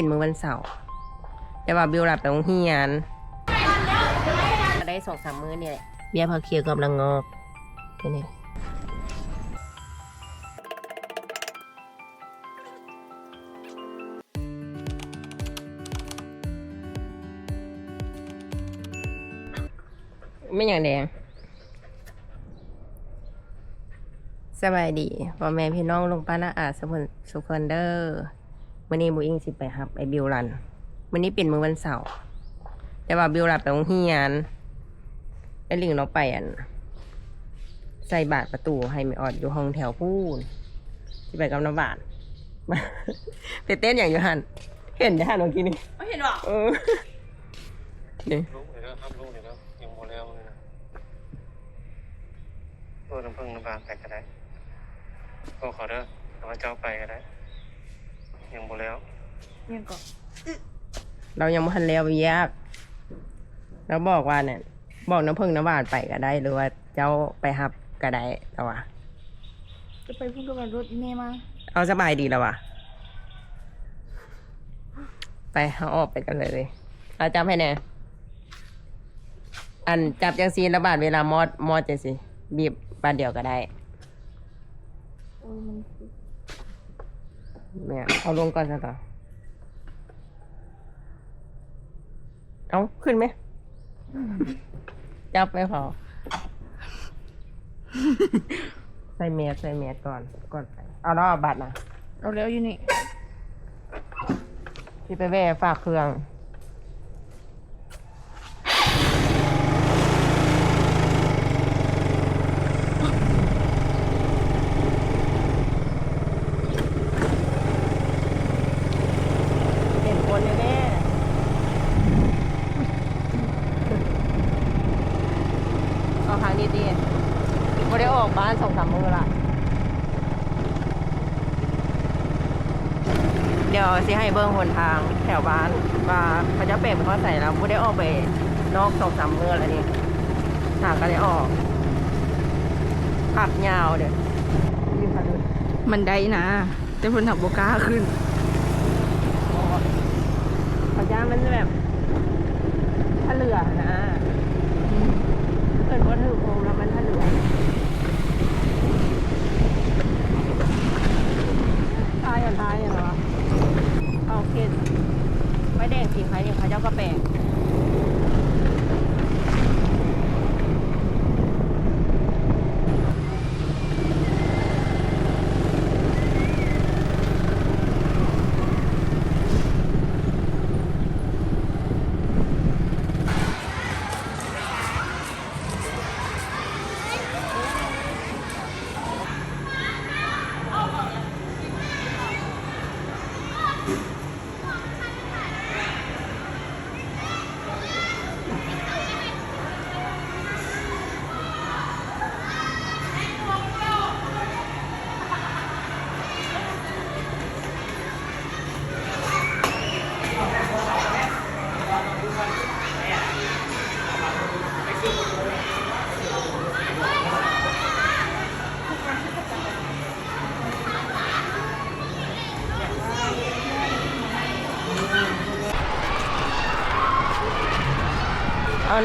เป็นมือวันเสาร์แต่ว่าบิวหลับไปโรงเรียนได้สองสามมื้อนี่แหละเบี้ยพักเคียวกำลังงอกแค่นี้ไม่อย่างแดงสบายดีพ่อแม่พี่น้องลงป้านาอาสมุนสุขคนเดอร์ วันนี้บูอิงสิไปครับไอบิวรันวันนี้เป็นมื้อวันเสาร์แต่ว่าบิวรับไปโรงเรียนไอลิงเราไปอัน ใส่บาทประตูให้ไม่ออดอยู่ห้องแถวพูนที่ไปกับน้ำบาทไปเต้นอย่างอยู่หันเห็นอยู่หันเมื่อกี้นี่ไม่เห็นหรอเออนี่ลูกเดี๋ยวครับลูกเดี๋ยวยังโมแล้วเลยนะตัวน้ำพึ่งน้ำบางไปก็ได้ก็ขอเด้อแต่ว่าเจ้าไปก็ได้ ยังโมแล้วยังก่อนเรายังไม่ทันแล้วยากเราบอกว่าเนี่ย บอกน้ำพึ่งน้ำบาทไปก็ได้หรือว่าเจ้าไปหับก็ได้แต่ว่าจะไปพูดกับรถเมย์มา เอาสบายดีแล้ววะไปเอาออกไปกันเลยเอาจับให้แน่อันจับจังซีระบาดเวลามอดมอดจังซีบีบบานเดียวก็ได้โอ้ยมัน เนี่ยเอาลงก่อนซะต่อเอาขึ้นไหมจับไม่พอใส่เมียใส่เมียก่อนก่อนไปเอาแล้วเอาบัตรนะเราแล้วอยู่นี่พี่ไปแว่ฝากเครื่อง เห็นคนแน่ๆเอาทางนี้ดีไม่ได้ออกบ้านสองสามมือละ เดี๋ยว สิให้เบิ้งหนทางแถวบ้านว่าเขาจะเป็นเขาใส่แล้วไม่ได้ออกไปนอกสองสามมือแล้วนี่หาก็ได้ออกขับยาวเดี๋ยวยืนขับดูมันได้นะ แต่คนขับโบกล้าขึ้นเขาย่างมันแบบถ้าเหลือนะเกิดว่าถือโคมแล้วมันถ้าเหลือทายอะทายอะเหรอ เอาโอเคไม่แดงสีใครเนี่ยเขาเจ้าก็แปลง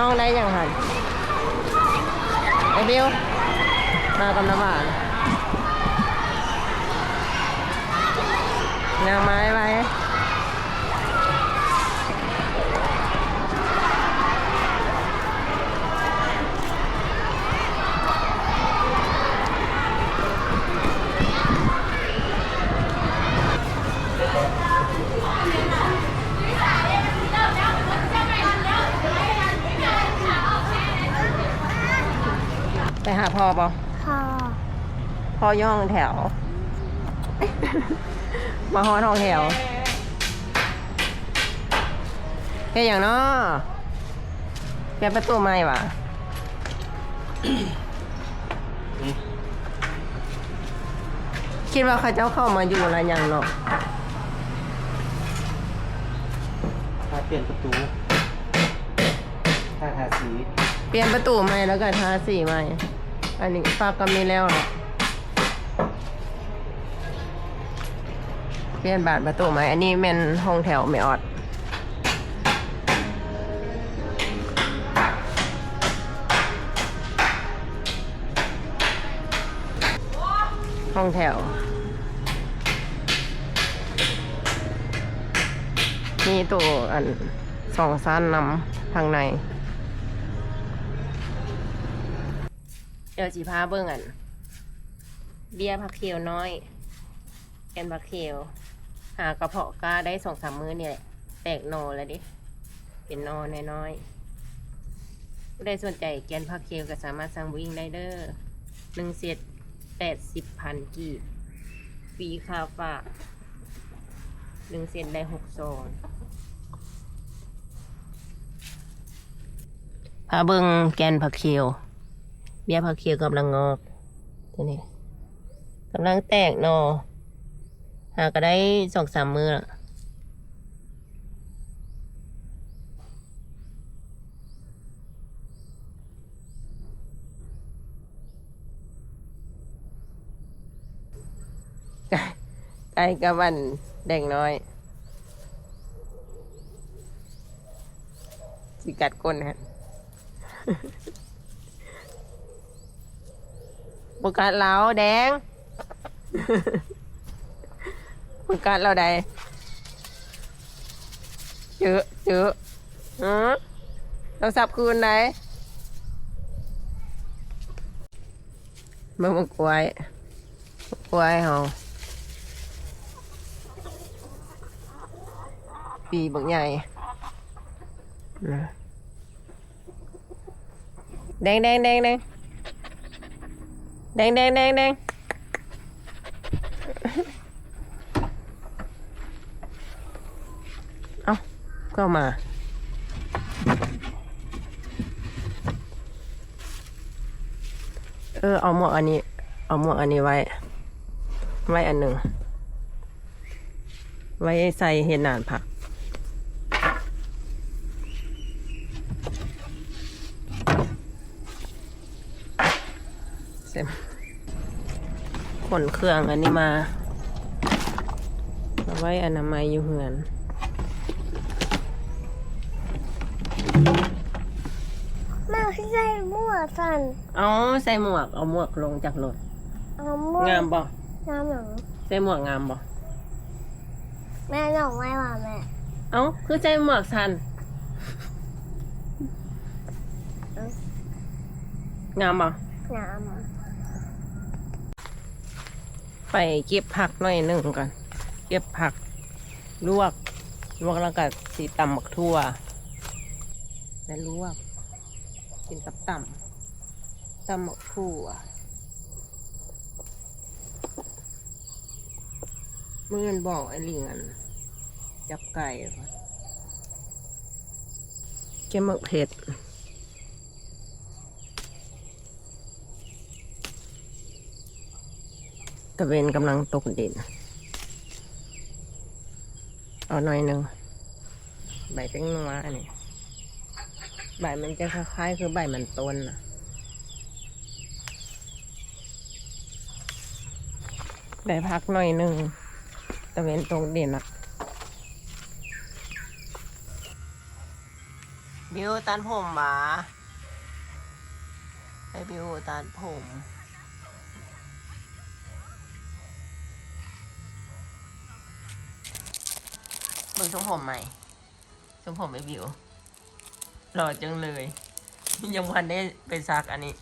น้องได้ยังหันไอ้บิวมากับน้ำหวานนางไม้ไว้ หาพ่อปะค่ะพ่อย่ห้องแถว มาฮอดห้องแถวแค่อย่างเนาะแกประตูไม่วะคิดว่าเขาเจ้าเข้ามาอยู่อะไรอย่างเนาะถ้าเปลี่ยนประตูถ้าทาสี เปลี่ยนประตูใหม่แล้วก็ทาสีใหม่ อันนี้ฝากก็มีแล้วเหรอเปลี่ยนบานประตูไหมอันนี้แม่นห้องแถวไม่ออดห้องแถว มีตัวอันสองสั้นนำทางใน ดี๋ยวจีพาเบิ่งอัน เบี้ยผักเขียวน้อยแกนผักเขียว หากระเพาะกาได้สองสามมื้อนี่แหละ แตกหนอแล้วดิ เป็นนอน้อยๆผู้ใดสนใจแกนผักเขียวก็สามารถสั่งวิ่งได้เด้อหนึ่งเศษแปดสิบพันกีบฟรีค่าฝากหนึ่งเศษได้หกซองพาเบิงแกนผักเขียว เบี้ยผักเขียวกำลังงอกตัวนี้กำลังแตกหนอหาก็ได้สองสามมือละไก่กับวันแดงน้อยสิกัดก้นฮะ บกัดเราแดงบกัดเราใดเจอเจอฮะเราสับคืนไหนเมื่อมันกล้วยกล้วยเหรอปีบักใหญ่นะแดงแดงแดงแดง แดงแดงแดงแดงเอาก็มา เออ เอาหมวกอันนี้ เอาหมวกอันนี้ไว้ ไว้อันหนึ่ง ไว้ใส่เห็ดหนานผัก เสร็จขนเครื่องอันนี้มาเอาไว้อนามัยอยู่เหือนแม่ใส่หมวกสันเอาใส่หมวก เอาหมวกลงจากรถเอาหมวกงามบ่งามหนังใส่หมวกงามบ่แม่หนองไม่ว่าแม่ เอาคือใส่หมวกสันงามบ่งามอะ ไปเก็บผักหน่อยหนึ่งก่อน เก็บผักลวก ลวกแล้วก็สีตำบักทั่ว แล้วลวก กินกับตำตำบักทั่ว เมื่อนบอกไอ้ลิงอัน จับไก่เก็บหมึกเผ็ด ตะเวนกำลังตกดิน เอาหน่อยหนึ่งใบเป็นนัวนนี้ใบมันจะคล้ายๆ คือใบมันต้นนะได้พักหน่อยหนึ่งตะเวนตกดินอะบิวตัดผมหมาให้บิวตัดผม เบิ่งทรงผมใหม่ทรงผมไอวิวหล่อจังเลย ยังวันได้ไปซักอันนี้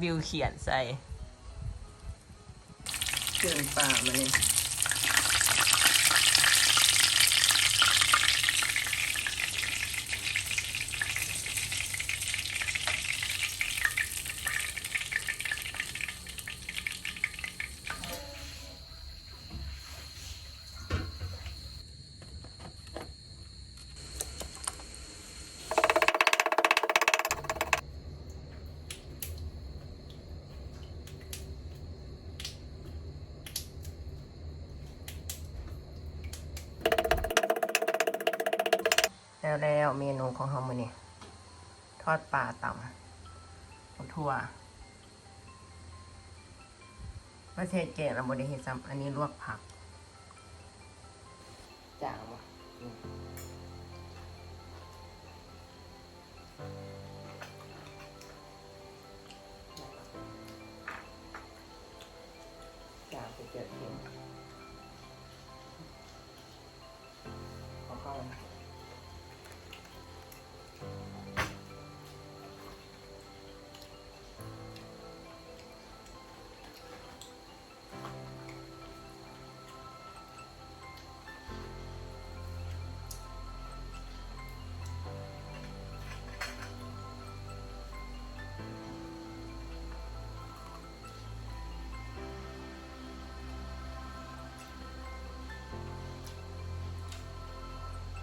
บิวเขียนใส่เกินป่ามาเลย แล้วแล้วเมนูของเรามือนี่ทอดปลาต่ำกับทั่วประเทศเกตเราบริเฮซ้ำอันนี้ลวกผักจางวะจางไปเจอเข็ม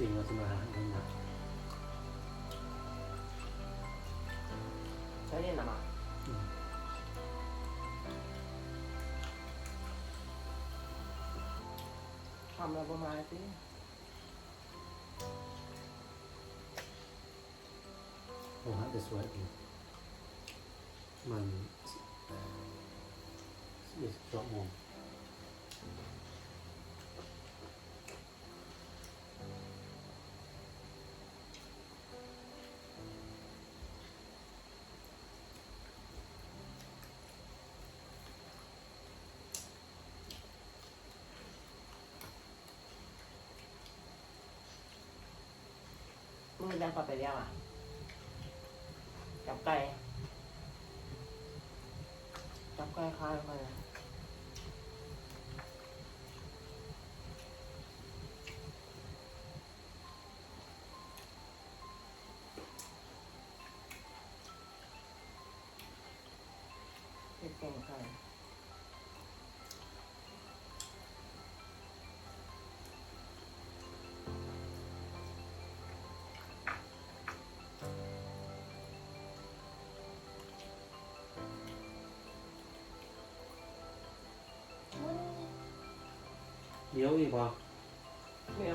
สิ่งเราจะมาหาเงินนะใช้เล่นหรอมาทำอะไรประมาณสิโอ้ฮะแต่สวยดีมันยี่สิบสองโมง มึงยังกลับไปเรียกอะจับไก่จับไก่คายไป เดี๋ยวอีกป่ะไม่